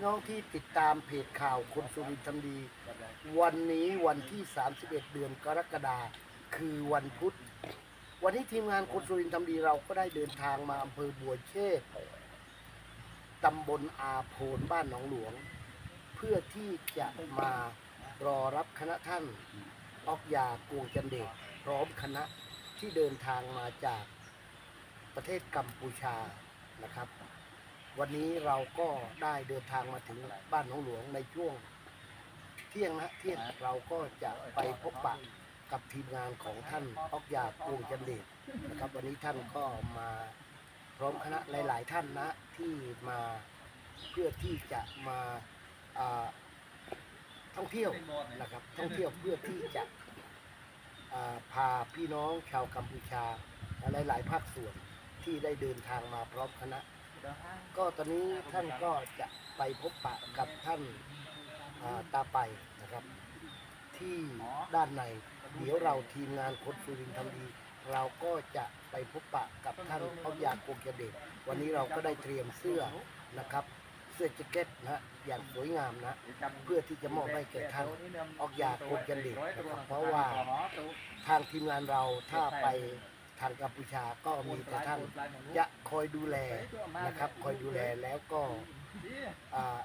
พี่น้องที่ติดตามเพจข่าวคนสุรินทร์ทำดี วันนี้วันที่ 31 เดือนกรกฎาคมคือวันพุธ วันนี้ทีมงานคนสุรินทร์ทำดีเราก็ได้เดินทางมาอำเภอบัวเชษตำบลอาโพนบ้านหนองหลวง เพื่อที่จะมารอรับคณะท่านออกยากวงจันเดชพร้อมคณะที่เดินทางมาจากประเทศกัมพูชานะครับ วันนี้เราก็ได้เดินทางมาถึงบ้านหนองหลวงในช่วง เที่ยงนะเที่ยงเราก็จะไปพบปะกับทีมงานของท่านออกยากวงจันเดชนะครับ วันนี้ท่านก็มาพร้อมคณะหลาย ๆ ท่านนะที่มาเพื่อที่จะมาอ่าท่องเที่ยวนะครับ ท่องเที่ยวเพื่อที่จะอ่าพาพี่น้องชาวกัมพูชาหลาย ๆ ภาคส่วนที่ได้เดินทางมาพร้อมคณะ ก็ตอนนี้ท่านก็จะไปพบปะกับท่านาตาไปนะครับ ที่ด้านใน เดี๋ยวเราทีมงานคนสุรินทร์ทำดี เราก็จะไปพบปะกับท่านเอายากเกษตรวันนี้เราก็ได้เตรียมเสื้อนะครับเสื้อแจ็คเก็ตนะฮะอย่างสวยงามนะเพื่อที่จะมอบให้แก่ท่านออกยากเกษตรนะครับเพราะว่าทางทีมงานเราถ้าไป ทางกัมพูชาก็มีแต่ท่านจะคอยดูแลนะครับคอยดูแลแล้วก็อ่า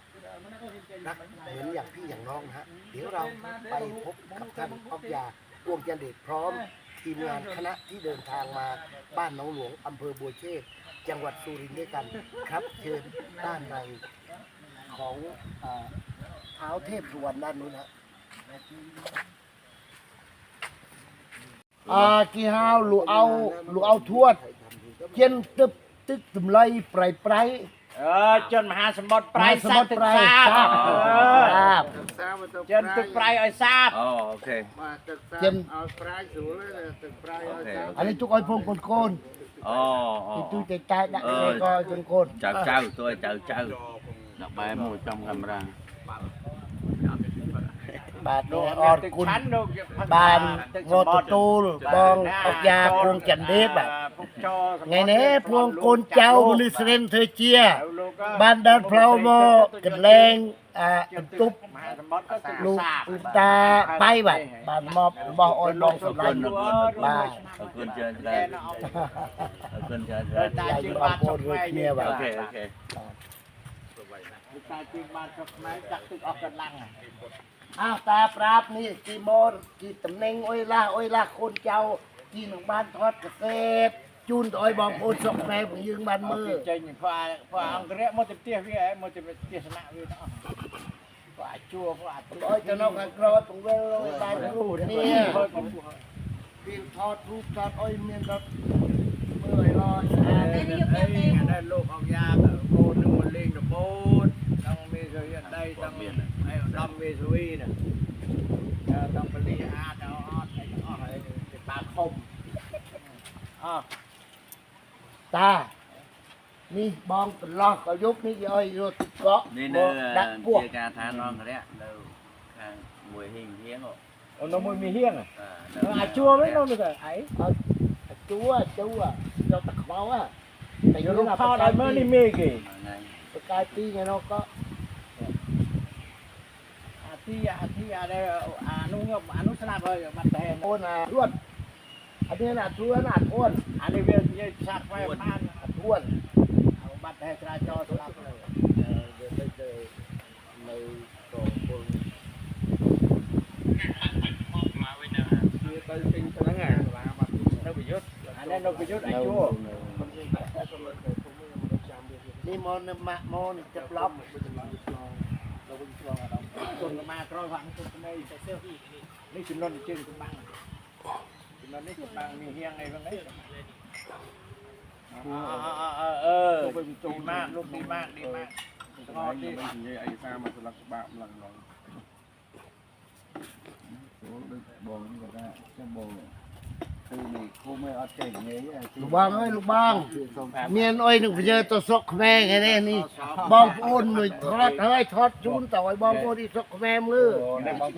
รักเหมือนอย่างพี่อย่างน้องนะฮะเดี๋ยวเราไปพบกับท่านออกยากรมเกษตรพร้อมทีมงานคณะที่เดินทางมาบ้านหนองหลวงอำเภอบัวเชษฐ์จังหวัดสุรินทร์ด้วยกันครับเชิญด้านในของอ่าเท้าเทพสุวรรณด้านนู้นฮะ អាគេហៅលូអោលូអោធួតជិនទឹកទឹកតម្លៃប្រៃប្រៃអើជនមហាសមុទ្រប្រៃសាទឹកសាបជនទឹកប្រៃឲ្យសាបអូអូខេបាទទឹកសាបឲ្យប្រៃស្រួលទឹកប្រៃឲ្យសាបអានេះទុកឲ្យផងកូនកូនអូអូទុយតែចែកដាក់ឲ្យកូនកូនចៅចៅទុយចៅចៅដាក់បែមួយចំកាមេរ៉ាបាទ បាទលោកអរគុណបានមកទទួលបងអុកយ៉ាគួងចន្ទទេបាទថ្ងៃនេះពួងកូនចៅមូលីស្រិនធ្វើជា បានដើរផ្លូវមកកន្លែងអាបន្ទប់លោកលោកតាបៃបាទបានមករបស់អុយបងសម្លាញ់បាទអរគុណច្រើនច្រើនអរគុណច្រើនច្រើនតាជឿបានជុំគ្នាបាទអូខេអូខេតាជឿបានជុំគ្នាចាក់ទឹកអស់កន្លាំង อาตาปราบนี่กีโมนกีตำแหน่งโอ้ยล่าโอ้ยล่าคนเจ้ากีหนังบ้านทอดกระเซ็บจูนโอ้ยบองโอนสกแปลงยืงบ้านมือใจหนึ่งพอพออังกฤษมดเตี้ยพี่ไอ้มดเตี้ยชนะพี่งะพอจัวพอโอ้ยจะนอกกันกรอตรงเวลลงตายรูดเนี่ยพี่ทอดรูปทอดอ้อยเมียนรับเมื่อยรอได้ลูกเอายาโกนนึงมันเล่งดอก វាស្វីណាដល់តំពលីអាចដល់អត់អីអស់ហើយទៅបាក់ខុំអោះតានេះបងប្រឡោះក៏យប់នេះគេឲ្យរត់ទឹកកកនេះនៅជាការថានងរៈនៅខាងមួយហៀងហៀងអូនៅមួយមីហៀងអាអាជួវិញនោះទៅអីអាជួអាជួយកទឹកខ្មៅតែយករំខោដល់មើលនេះមេគេបកាយទីឯនោះក៏ ហើយ ประกายปีไงเนาะก็ à thi à thi à đây à nu à nu snap rồi mặt đèn โอนอ่ะทวนอันนี้น่ะทวนอ่ะทวน à đây bây giờ sạc quay pan ทวน mặt đèn ra cho snap rồi เออเดี๋ยวไปเจอในกองคน nó bị rút à đây nó bị rút anh คนก็มารอยวังคนก็ไม่ใส่เสื้อที่นี่นี่ชุนนนท์ชื่อคุณบังชุนนนท์นี่คุณบังมีเฮียงไงบ้างไหมเออดีมากลูกดีมากดีมากก็ดีไอ้ซ่ามาสลักบะหลังหลังโอ้บอกนี่ก็ได้จะบอก ลูกบ้างเอ้ยลูกบ้างเมียนอ้อยหนึ่งพเจอตัวซกแม่ไงแน่นี่บองปูนหน่อทอดเฮ้ยทอดชุนต่อยบองปูนอีสกแม่มลือ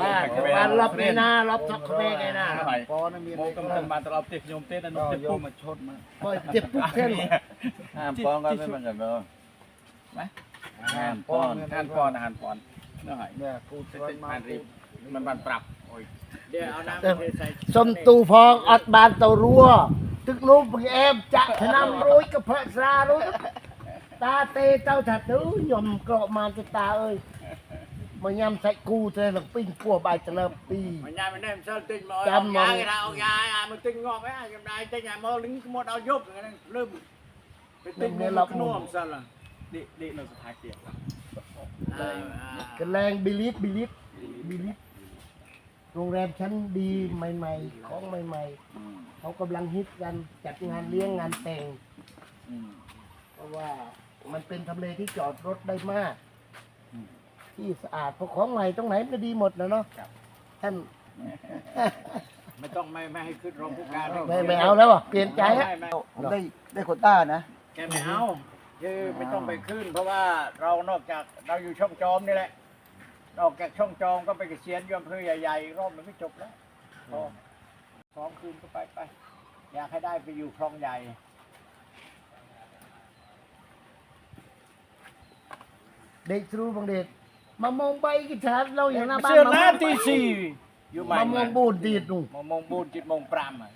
บ้านบ้านรับนี่นะรับสกแม่ไงนะปอนะเมียนกำลังมาตลอดเจ็บโยมเต้นนุ่มเจ็บปุ๊บมาชดมาเจ็บปุ๊บแค่นี้ห้ามปอนก็ไม่มันกันเลยไหมห้ามปอนห้ามปอนห้ามปอนน่อยเนี่ยกูชวนมามันบันปรับโอ้ย เดี๋ยวเอาน้ำเทใส่สมตูพองอัดบานเตารัวตึกนู้นแอมจะทนำรุยกับพระสรารุยตาเตเต้าถัดดูยมเกราะมาจะตาเอ้ยมายำใส่กูเธอหลังปิ้งกัวใบตะเลิบปีมันยามันได้มันเส้นติ่งมาจำเอามองยาไงเราเอายาอะมัน โรงแรมชั้นดีใหม่ ๆ ของใหม่ อืมๆ เขากำลังฮิตกันจัดงานเลี้ยงงานแต่ง อืม เพราะว่ามันเป็นทำเลที่จอดรถได้มาก อืมที่สะอาดเพราะของใหม่ตรงไหนมันก็ดีหมดนะเนาะครับ ท่านไม่ต้องไม่ไม่ให้ขึ้นรองผู้การไม่ไม่เอาแล้วอะเปลี่ยนใจฮะ ไม่ไม่ผมได้ได้โควต้านะ แกไม่เอาคือไม่ต้องไปขึ้น เพราะว่าเรานอกจากเราอยู่ช่องจอมนี่แหละ นอกจากช่องจอมก็ไปเกษียณอยมเพื่อใหญ่ๆรอบมันไม่จบแล้วพอสองคืนก็ไปไป อยากให้ได้ไปอยู่คลองใหญ่ เด็กทรูบางเด็กมามองใบกิจารเราอย่างหน้าบ้านเสื้อมหน้าองตีสี่อยู่ใหม่มามองบูดดีดนุ่งมามองบูนจิตมองปรามอะ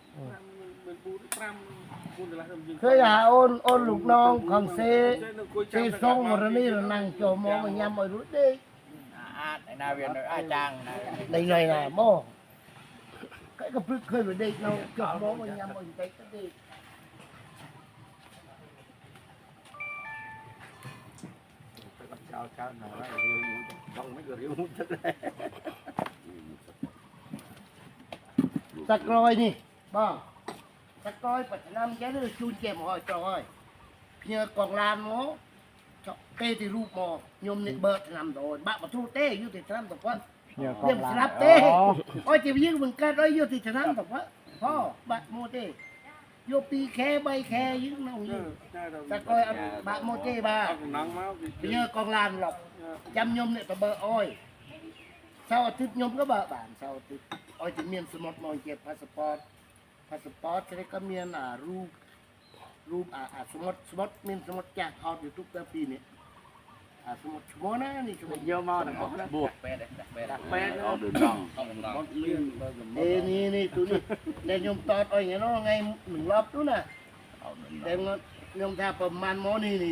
เคยหาโอนโอนลูกน้องของเซเซซองมรณีเรานั่งโจมมองมันยำไอ้รู้เด็ก อาไอ้นาเวียนอาจางนะในหน่อยนะโม่ก็ก็พึ่งเคยเป็นเด็กเราจบมองมันยำไอ้เด็กก็เด็กเช้าเช้าหน่อย เรียวอยู่ต้องไม่เกิดเรียวจักเลยสักรอยนี่บ้างสักรอยปัจจุบันแกเลยจูนเจ็บหอยจอยเพียกองลานหมอเต้ที่รูปหมอยมนี่เบิร์ดนำโดยบ้าประตูเต้ยุติธรรมตกว่าเยี่ยมสลับเต้โอ้ยจะไปยิงมึงกันโอ้ยยุติธรรมตกว่าพ่อบัตโมเต้โยปีแค่ใบแค่ยิงน้องยิงสักรอยบะโมเต้บ้าเพียกองลานหรอกจำยมเนี่ยตะเบอร์อ้อยเสาร์อาทิตย์ยมก็เบอร์บานเสาร์อาทิตย์อ้อยจะเมียนสมดมองเก็บพาสปอร์ตพาสปอร์ตจะได้ก็มีอ่ารูป รูปอ่าอ่าสมมติสมมติมีสมมติจากฮอตอยู่ทุกปีเนี่ยอ่าสมมติชั่วโมงนะนี่ชั่วโมงเยอะมากนะบวกแปดเลยแปดแปดเอาเดินน้องต้องเลี้ยงเอ้นี่นี่ตัวนี้เดี๋ยวยมตอดอ้อยอย่างน้องไงหนึ่งรอบตัวน่ะเอาเดินน้เดี๋ยองวยมทาประมาณโมนี่นี่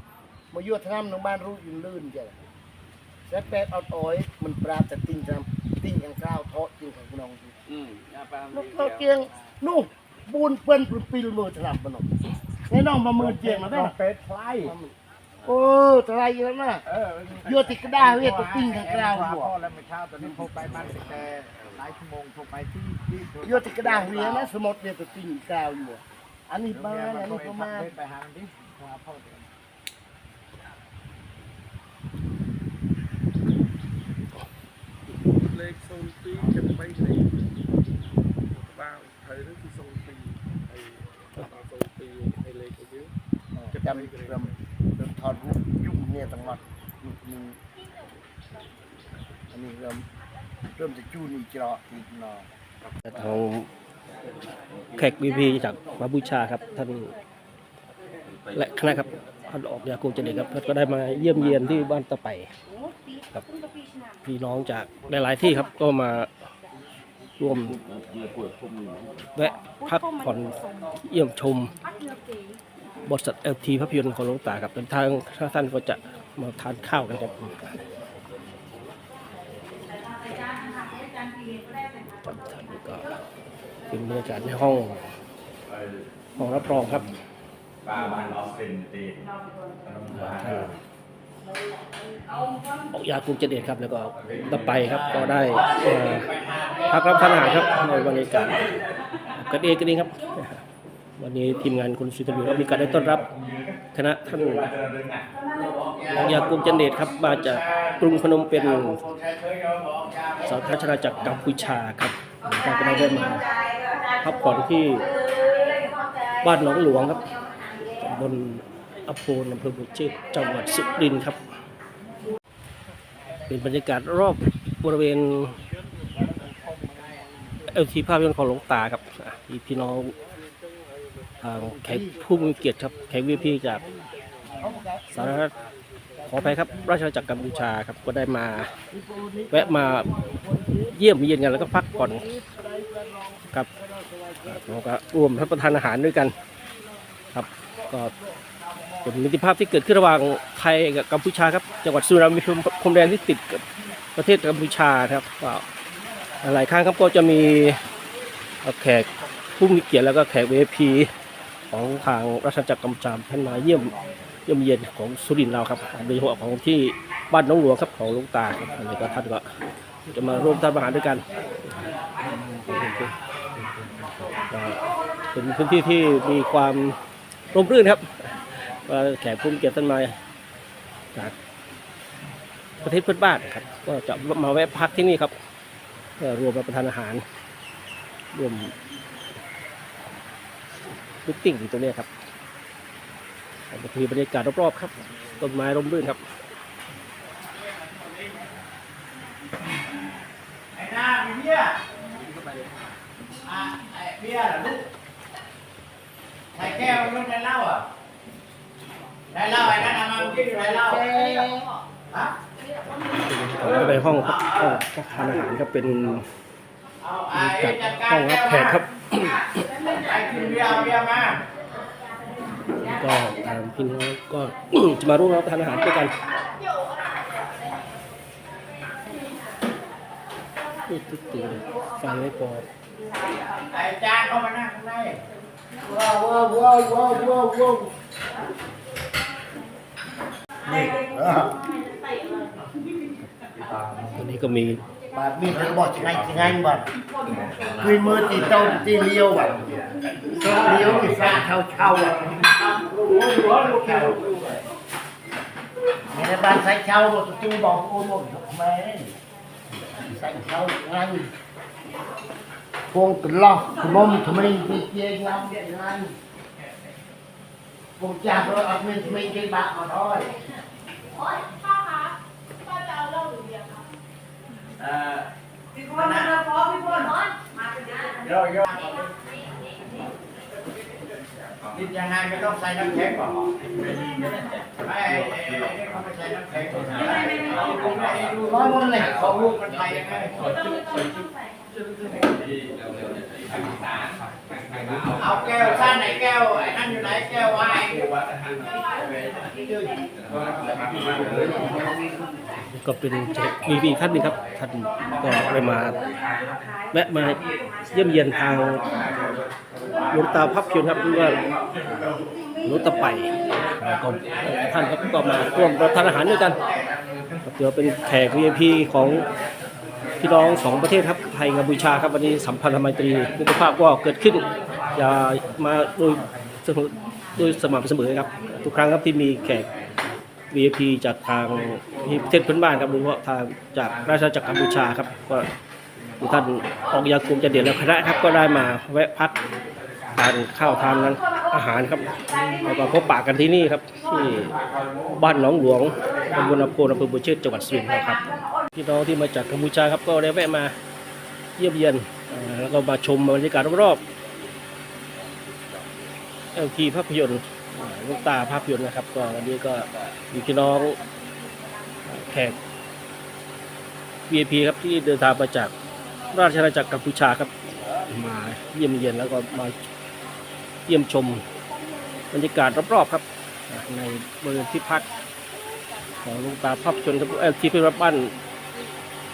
รที่มันเอาทำให้เชี่ยเชี่ยตาอักมาก็มันดังนะอัดดังที่อ้อยจะซองทนำโตโตอีรุมแปดรุมแปดตาโอ้ทนำนี่ออกมาเต้หน้ามือหน่อยนะเตตัวรัวอะเจังอันนู้นก็มันรับอะเจังแต่เดอะโมมาอยู่ทนำในบ้านรู้ยินลื่นจ้ะแล้วแปดเอาต่อยมันปราบแต่ติงทำติงอย่างกล้าวทอดจริงของพี่น้องอืมยาปลาลูกเราเกียงนู่นบูนเปิ้นปปิลมือทนำมันแน่น้องมามือเจียงมาได้เป็ดคลายโอ้ตะไรอยู่แล้วนะเออโยติกระดาเวทตัวติ้งข้างกลางหัวพ่อแล้วไม่เช้าตอนนี้โทรไปมันแต่หลายชั่วโมงโทรไปที่ที่โยติกระดาเวียนะสมมติเนี่ยตัวติ้งกลางอยู่อะอันนี้บ้านอันนี้ประมาณ ไปหาดิหาพ่อเดือน លេខ ใช้าเรื่อที่ทรงปีไอางปีไอ้เล็กเยอะเริ่มทอดรูปยุ่งเนี่ยตั้งหมดอันนี้เริ่มเริ่มจะจูนี่จรออีกนอทางแขกบีพีจากมาบูชาครับท่านและคณะครับท่านออกยากูเจเดครับก็ได้มาเยี่ยมเยียนที่บ้านตะไปรับพี่น้องจากหลายๆที่ครับก็มา ร่วมแวะพักผ่อนเยี่ยมชมบริษัทเอลทีภาพยนตร์ของหลวงตาครับทางท่านก็จะมาทานข้าวกันครับท่านก็เป็นบรรยากาศในห้องห้องรับรองครับปลาบ้านออสเตรเลียท่าน ออกยากรุงเจเดชครับแล้วก็ตะไปครับก็ได้พักรับทานอาหารครับในบรรยากาศกันเองกันเองครับ วันนี้ทีมงานคุณสุตมีก็มีการได้ต้อนรับคณะท่านอยากรุงเจเดชครับมาจากกรุงพนมเป็นสาธารณรัฐจากรกัมพูชาครับเราก็ได้ได้มาพักผ่อนที่บ้านหนองหลวงครับบน อโพนอำเภอบุญเชษจังหวัดสุรินทร์ครับ เป็นบรรยากาศรอบบริเวณเอลทีภาพยนตร์ของหลวงตาครับอีพี่น้องทางแขกผู้มีเกียรติครับแขกวีพีจากสาธารณรัฐขอไปครับ ราชอาณาจักรกัมพูชาครับก็ได้มาแวะมาเยี่ยมเยียนกันแล้วก็พักผ่อนครับอะแล้วก็รวมรับประทานอาหารด้วยกัน ครับก็ เป็นมิตรภาพที่เกิดขึ้นระหว่างไทยกับกัมพูชาครับจังหวัดสุรินทร์มีพรมแดนที่ติดกับประเทศกัมพูชาครับก็หลายครั้งครับก็จะมีแขกผู้มีเกียรติแล้วก็แขกเวพีของทางราชจักรกัมพูชาท่านมาเยี่ยมเยี่ยมเยียนของสุรินทร์เราครับโดยเฉพาะของที่บ้านน้องหลวงครับของลุงตาครับอันนี้ก็ท่านก็จะมาร่วมทานอาหารด้วยกันเป็นพื้นที่ที่มีความร่มรื่นครับ ก็แขกผู้มีเกียรติท่านมาจากประเทศเพื่อนบ้านครับ ก็จะมาแวะพักที่นี่ครับเพื่อรวมรับประทานอาหาร รวมมิตติ้งอยู่ตรงนี้ครับบางทีบรรยากาศรอบๆครับ ต้นไม้ร่มรื่นครับไอ้หน้ามีเบี้ยอะไอ้เบี้ยเหรอลูกใส่แก้วมันได้เล้าอะ ได้เหล้าไอ้นั่นเอามาเมื่อกี้อยู่ได้เหล้าฮะก็ไปห้องครับห้องพักทานอาหารครับเป็นเอาไอ้จัดจัดการห้องรับแขกครับไอ้กินเบียร์เอาเบียร์มาก็ทางพี่น้องก็จะมาร่วมรับประทานอาหารด้วยกันนี่ตุ๊กตู่ฟังไม่พอไอ้จานเข้ามานั่งข้างในว้าวว้าวว้าวว้าวว้าวว้าว นี่อะวันนี้ก็มีบาดมีดเธอบอกไงไงบัดคุยมือตีเต้าตีเลี้ยวบัดเลี้ยวอีสาเช่าเช่าอะในบ้านใส่เช่าบอกตูบอกโอ้บอกทำไมใส่เช่าไงพวงตลอดมอมทำไมไม่เจียงลำยังไงพว กจ่าเราเอาเงินทำไมเจียงบาทมาด้อยพ่อคะพ่อจะเอาเหล้าหรือเบียร์คะเอ่อพี่พลมาพร้อมพี่พลมาถึงนะโยโย่กินยังไงไม่ต้องใส่น้ำแข็งก่อนไม่ไอ้ไอ้ไอ้นี่เขาไม่ใส่น้ำแข็งไม่ไม่ไม่เอาผมไม่ให้ดูร้อยวันเลยเขาลูกมันไปยังไงไม่ต้องไม่ต้องไม่ต้องใส่เเอาแก้วซ่านไหนแก้วไอ้นั่นอยู่ไหนแก้วไวน์ก็เป็นมีมีท่านหนึงครับท่านก็ได้มาแวะมาเยี่ยมเยียนทางหลวงตาพับเพียนครับหรือว่าหลวงตาไปแล้วก็ท่านครับก็มาร่วมรับทานอาหารด้วยกันก็ถือว่าเป็นแขก VIP ของพี่น้องสองประเทศครับไทยกัมพูชาครับวันนี้สัมพันธไมตรีมิตรภาพก็เกิดขึ้น อย่ามาโดยสมอโดยสม่ำเสมอครับ ทุกครั้งครับที่มีแขก VIP จากทางประเทศเพื่อนบ้านครับโดยเฉพาะทางจากราชอาณาจักรกัมพูชาครับก็ท่านออกยากุมจะเดียนและคณะครับก็ได้มาแวะพักทานข้าวทานนั้นอาหารครับแล้วก็พบปะกันที่นี่ครับที่บ้านหนองหลวงตำบลอำโพนอำเภอบุญเชิดจังหวัดสุรินทร์ครับพี่น้องที่มาจากกัมพูชาครับก็ได้แวะมาเยี่ยมเยียนแล้วก็มาชมบรรยากาศรอบๆ เอลทีภาพยนตร์ลูกตาภาพยนตร์นะครับ ก็วันนี้ก็มีพี่น้องแขก VIP ครับที่เดินทางมาจากราชอาณาจักรกัมพูชาครับ มาเยี่ยมเยียนแล้วก็มาเยี่ยมชมบรรยากาศรอบๆครับ ในบริเวณที่พักของลูกตาภาพยนตร์ครับเอ่อที่เป็นบ้าน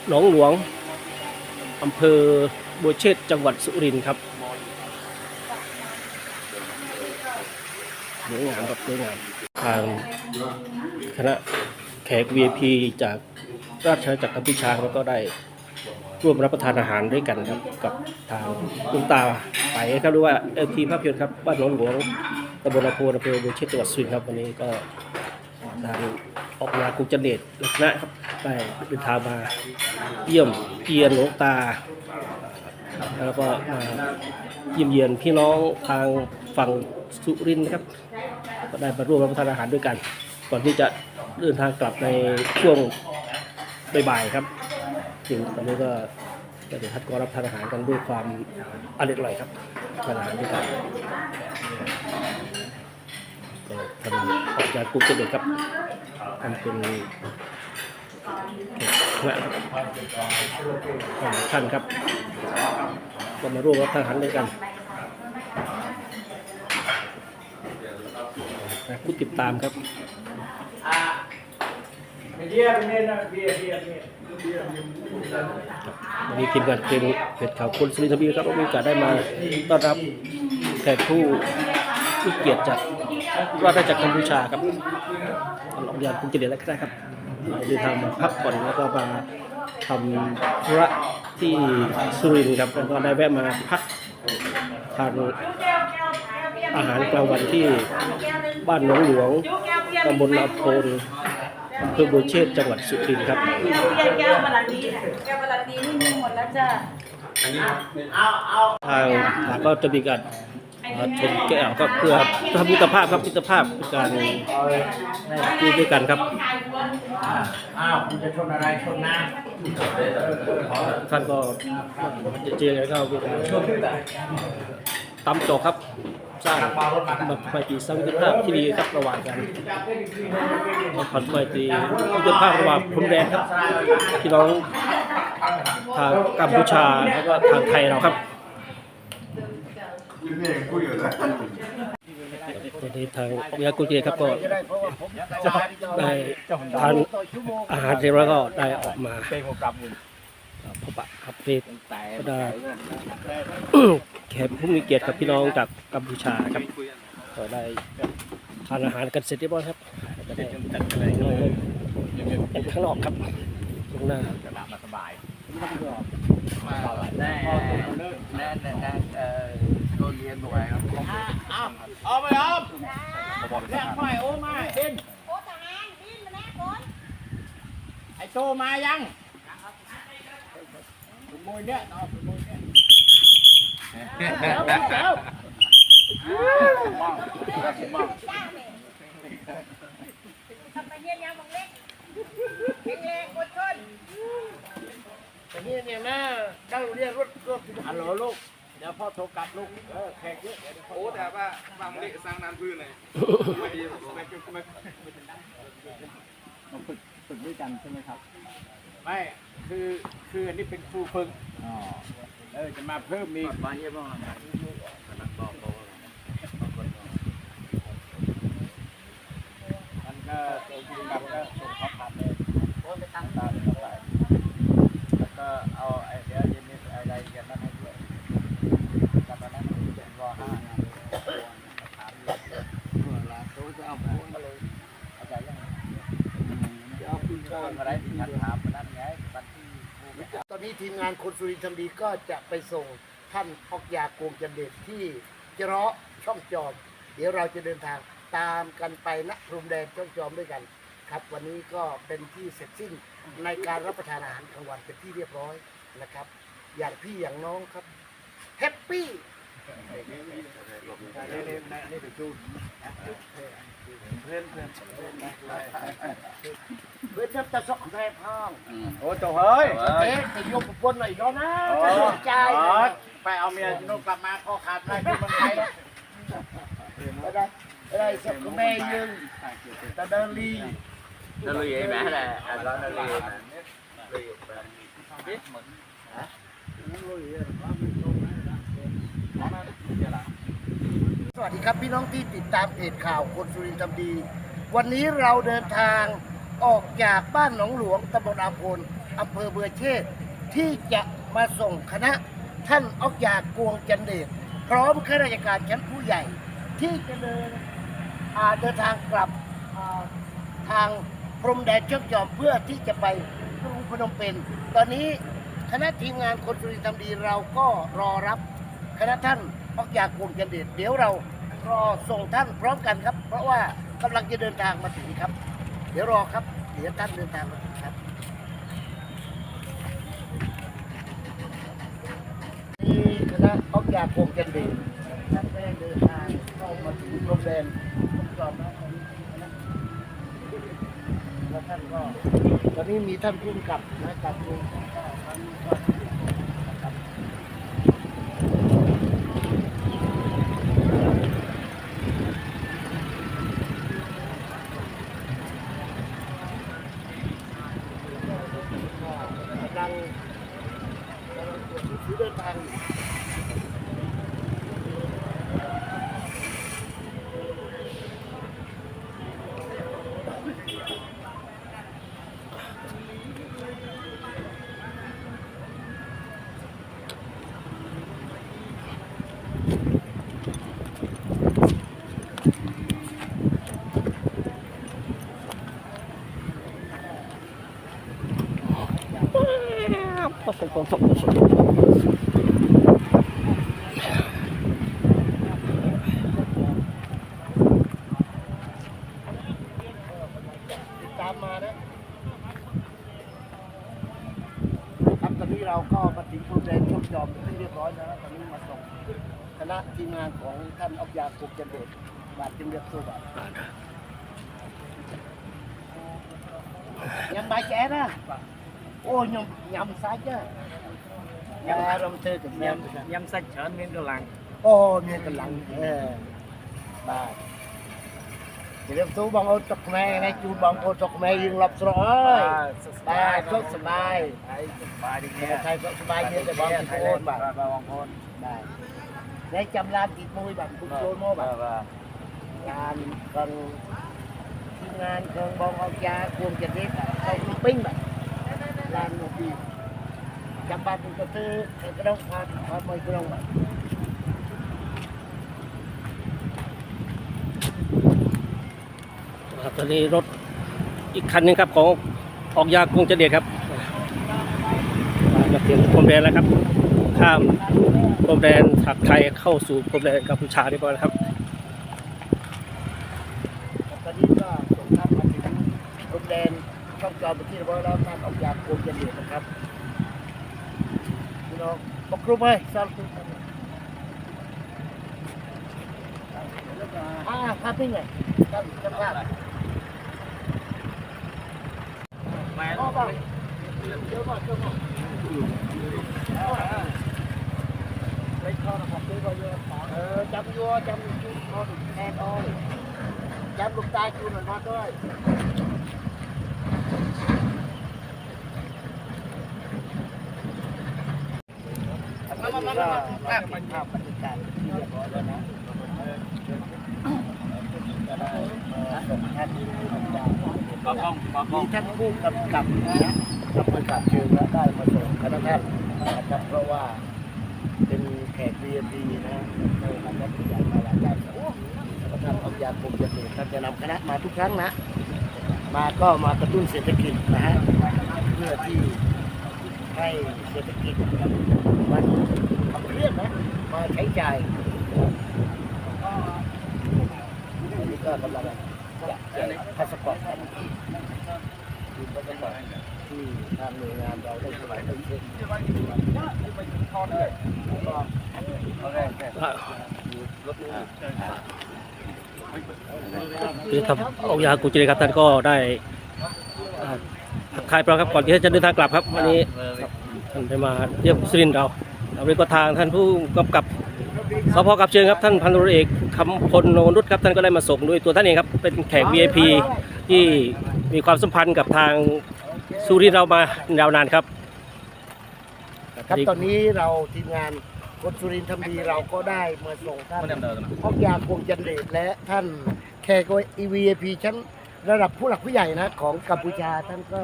หนองหลวงอำเภอบัวเชษจังหวัดสุรินทร์ครับ สวยงามครับสวยงามทางคณะแขก VIP จากราชอาณาจักรกัมพูชาแล้วก็ได้ร่วมรับประทานอาหารด้วยกันครับ กับทางคุณตาไปครับหรือว่าเอลพีภาพยนตร์ครับบ้านหนองหลวงตำบลนาโพอำเภอบุญเชษจังหวัดสุรินทร์ครับวันนี้ก็ทางออกงานกุจันเดชและคณะครับได้เดินทางมาเยี่ยมเยียนหลวงตา แล้วก็มาเยี่ยมเยียนพี่น้องทางฝั่ง สุรินทร์นะครับ ก็ได้มาร่วมรับประทานอาหารด้วยกัน ก่อนที่จะเดินทางกลับในช่วงบ่ายๆครับถึงตอนนี้ก็ก็เดี๋ยวทัดก็รับประทานอาหารกันด้วยความอร่อยอร่อยครับทานอาหารด้วยกันก็ทำออกจากกรุงเทพเลยครับทำเป็นคณะครับท่านครับก็มาร่วมรับประทานอาหารด้วยกันนะ ผู้ติดตามครับวันนี้ทีมงานเพลงเพจข่าวคนสุรินทร์ทวีครับก็มีโอกาสได้มาต้อนรับแขกผู้ผู้เกียรติจากราชอาณากกัมพูชาครับหลองยานกรุงเจริญและคณะครับเดินทางมาพักผ่อนแล้วก็มาทำธุระที่สุรินทร์ครับแล้วก็ได้แวะมาพักทานอาหารกลางวันที่ บ้านหนองหลวงตำบลนาโพนอำเภอบัวเชษจังหวัดสุรินทร์ครับ แก้วบาลานดีน่ะแก้วบาลานดีนี่มีหมดแล้วจ้ะทางทางก็จะมีการเอ่อชนแก้วครับเพื่อทำมิตรภาพครับมิตรภาพเป็นการดูด้วยกันครับ อ้าวคุณจะชนอะไรชนน้ท่านก็จะเจอกันก็มีการตำจอกครับ สร้างมันไมตรีสร้างมิตรภาพที่ดีครับระหว่างกันผ่อนไมตรีมิตรภาพระหว่างพรมแดนครับพี่น้องทางกัมพูชาแล้วก็ทางไทยเราครับตอนนี้ทางเรือกุเจครับก็ได้ทานอาหารเสร็จแล้วก็ได้ออกมา พบปะครับเพศก็ได้แขกผู้มีเกียรติกับพี่น้องจากกัมพูชาครับก็ได้ทานอาหารกันเสร็จเรียบร้อยครับก็ได้นอนกันข้างนอกครับตรงหน้าำแน่แน่แน่แน่เออโดนเรียนบอกไว้ครับอ้าวเอาไปเอาแลกไม่โอ้มาเอ็นโอ้ทหารบินมาแน่คนไอโตมายัง ขโมยเนี่ยเอาขโมยเนี่ยแล้วแล้วทำไปเนี่ยยังมองเล็กเล็กๆคนชนแต่นี่เนี่ยนะได้เรียนรถรถฮัลโหลลูกเดี๋ยวพ่อโทรกลับลูกเออแขกเยอะเดี๋ยโอ้แต่ว่าบางเล็กสร้างน้ำพื้นเลยไม่ไม่ไม่ฝึกด้วยกันใช่ไหมครับ ไม่คือคืออันนี้เป็นครูฝึกอ๋อเออจะมาเพิ่มอีกมาเยอะมากมันก็ส่งกลับก็ส่งเขาผ่านเลยโอ้ไปตั้งตามเข้าไปแล้วก็เอาไอ้เดี๋ยวเย็นนี้อะไรกันนั่นให้ด้วยกลับมานั้นเป็นรอห้าถามเลยเวลาเขาจะเอาพวงมาเลยเอาใจยังจะเอาปืนก้อนอะไรที่ฉันถาม นี้ทีมงานคนสุรินทร์ทำดีก็จะไปส่งท่านออกยาโกงจันเดชที่เจาะช่องจอม เดี๋ยวเราจะเดินทางตามกันไปณพรมแดนช่องจอมด้วยกัน ครับ วันนี้ก็เป็นที่เสร็จสิ้นในการรับประทานอาหารกลางวันเป็นที่เรียบร้อยนะครับ อย่างพี่อย่างน้องครับแฮปปี้นี่นี่นี่ถึงจูน เพื่อนเพื่อนเพื่อจะตะสอกแทรพ้องโอ้โจเฮ้ยเอ๊ะจะยกบนหน่อยแล้วนะจะสนใจไปเอาเมียนกกลับมาพอขาดได้ที่เมืองไทยแล้วไม่ได้ไม่ได้สักแม่ยืนแต่เดินลี nó lùi vậy mẹ là à đó nó lùi vậy mà สวัสดีครับพี่น้องที่ติดตามเพจข่าวคนสุรินทร์ทำดี วันนี้เราเดินทางออกจากบ้านหนองหลวงตำบลอาพลอำเภอเบือเชษที่จะมาส่งคณะท่านออกยากวงจันเดชพร้อมข้าราชการชั้นผู้ใหญ่ ที่จะเดินเดินทางกลับทางพรมแดนเชือกจอมเพื่อที่จะไปกรุงพนมเปญตอนนี้คณะทีมงานคนสุรินทร์ทำดีเราก็รอรับคณะท่าน พักยากรมจันเดชเดี๋ยวเรารอส่งท่านพร้อมกันครับ เพราะว่ากำลังจะเดินทางมาถึงครับ เดี๋ยวรอครับ เดี๋ยวท่านเดินทางมาถึงครับนี่คณะพักยากรมจันเดชท่านได้เดินทางเข้ามาถึงพรมแดนเชือกจอมแล้วตอนะแล้วท่านก็ตอนนี้มีท่านผู้กำกับนะกับผู้กำกับก็ท่านก็ครับกำลังกำลังตรวจผู้เดินทางอยู่ ติดตามมานะครับตอนนี้เราก็มาถึงพรมแดนช่องจอมที่เรียบร้อยแล้วนะตอนนี้มาส่งคณะทีมงานของท่านออกยาปุกจันเดชบาทจึงเรียบสู้บาทยังใบแจ๊นะโอ้ยำ ខ្ញុំធ្វើជំញ៉ាំញ៉ាំសាច់ច្រើនមានកម្លាំងអូមានកម្លាំងអេបាទជម្រាបសួរបងអូនស្រុកខ្មែរនេះជួបបងអូនស្រុកខ្មែរយើងឡប់ស្រកអើយបាទសុខសប្បាយហើយសុខសប្បាយនេះថាសុខសប្បាយមានតែបងប្អូនបាទបងប្អូនបាទនេះចាំឡានទី1បាទគុំចូលមកបាទឡានក្រុងទីងานក្រុងបងអង្គការគួងចិត្តនេះទៅភ្នំពេញបាទឡានមកពី ចាំបាត់ទៅទៅក្រុងផាត់ផាត់មកក្រុងបាទ ครับตอนนี้รถอีกคันหนึงครับของออกยากรุงเจเดชครับมาถึงพรมแดนแล้วครับ ข้ามพรมแดนจากไทยเข้าสู่พรมแดนกัมพูชาเรียบร้อยแล้วครับ ตอนนี้ก็ส่งท่านมาถึงพรมแดนช่องจอมเป็นที่เรียบร้อยแล้วท่านออกจากกรมจันเดชนะครับ พี่น้องบอกครูไหมสอนครูอ่าภาพนิ่งไงท่านท่านภาพម៉ែอ๋อป่ะ ก็เป็นภาพบรรยากาศที่เรียบร้กล้กล้ท่านผู้กำกับนะก็ประกาศเชิญแล้ได้มาส่งคณะท่านนะครับเพราะว่าเป็นแขกเวียดีนะเจอท่นผู้ใหญ่มาหลายท่านท่านอัญญาคงจะเป็นท่านจะนำคณะมาทุกครั้งนะ มาก็มากระตุ้นเศรษฐกิจนะฮะเพื่อที่ให้เศรษฐกิจมัน ขับเคลื่อนนะมาใช้จ่ายนนี้ก็กำลังจะแจกพาสปอร์ตกันคือพาสปอร์ตที่ทางหน่วยงานเราได้สมัยได้เช็คคือทำออกยากรุงเจเดชครับท่านก็ได้อ่ายเราครับก่อนที่จะเดินทางกลับครับวันนี้ท่านได้มาเยี่ยมสุรินทร์เรา เราเรียกว่าทางท่านผู้กำกับสพกับเชิงครับท่านพันตำรวจเอกคำพลโนนุชครับท่านก็ได้มาส่งด้วยตัวท่านเองครับเป็นแขก VIP ที่มีความสัมพันธ์กับทางสุรินทร์เรามายาวนานครับ ครับตอนนี้เราทีมงานคนสุรินทร์ทำดีเราก็ได้มาส่งท่านพ่อยาคงจันเดชและท่านแขก EVP ชั้นระดับผู้หลักผู้ใหญ่นะของกัมพูชาท่านก็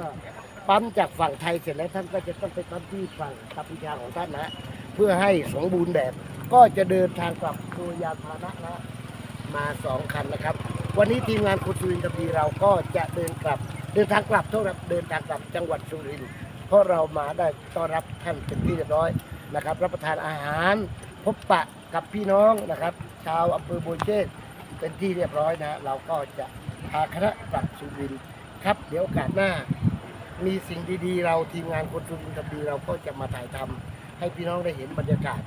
ปั๊มจากฝั่งไทยเสร็จแล้วท่านก็จะต้องไปปั๊มที่ฝั่งกัมพูชาของท่านนะ เพื่อให้สมบูรณ์แบบ ก็จะเดินทางกลับตัวยานพาหนะนะมาสองคันนะครับ วันนี้ทีมงานคนสุรินทร์ทำดีเราก็จะเดินกลับ เดินทางกลับเท่ากับเดินทางกลับจังหวัดสุรินทร์เพราะเรามาได้ต้อนรับท่านเป็นที่เรียบร้อยนะครับ รับประทานอาหารพบปะกับพี่น้องนะครับ ชาวอำเภอโบเชษเป็นที่เรียบร้อยนะ เราก็จะพาคณะกลับสุรินทร์ครับ เดี๋ยวโอกาสหน้า มีสิ่งดีๆ เราทีมงานคนสุรินทร์ทำดีเราก็จะมาถ่ายทำ ให้พี่น้องได้เห็นบรรยากาศ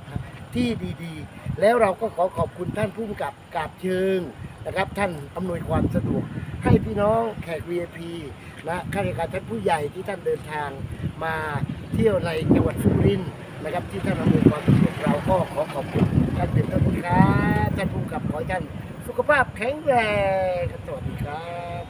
ที่ดีๆ แล้วเราก็ขอขอบคุณท่านผู้กำกับกาบเชิงนะครับ ท่านอำนวยความสะดวก ให้พี่น้องแขก VIP และข้าราชการท่านผู้ใหญ่ที่ท่านเดินทางมาเที่ยวในจังหวัดสุรินทร์นะครับที่ท่านอำนวยความสะดวกเราก็ขอขอบคุณท่านเป็นท่านผู้ครับท่านผู้กำกับขอท่านสุขภาพแข็งแรงสวัสดีครับ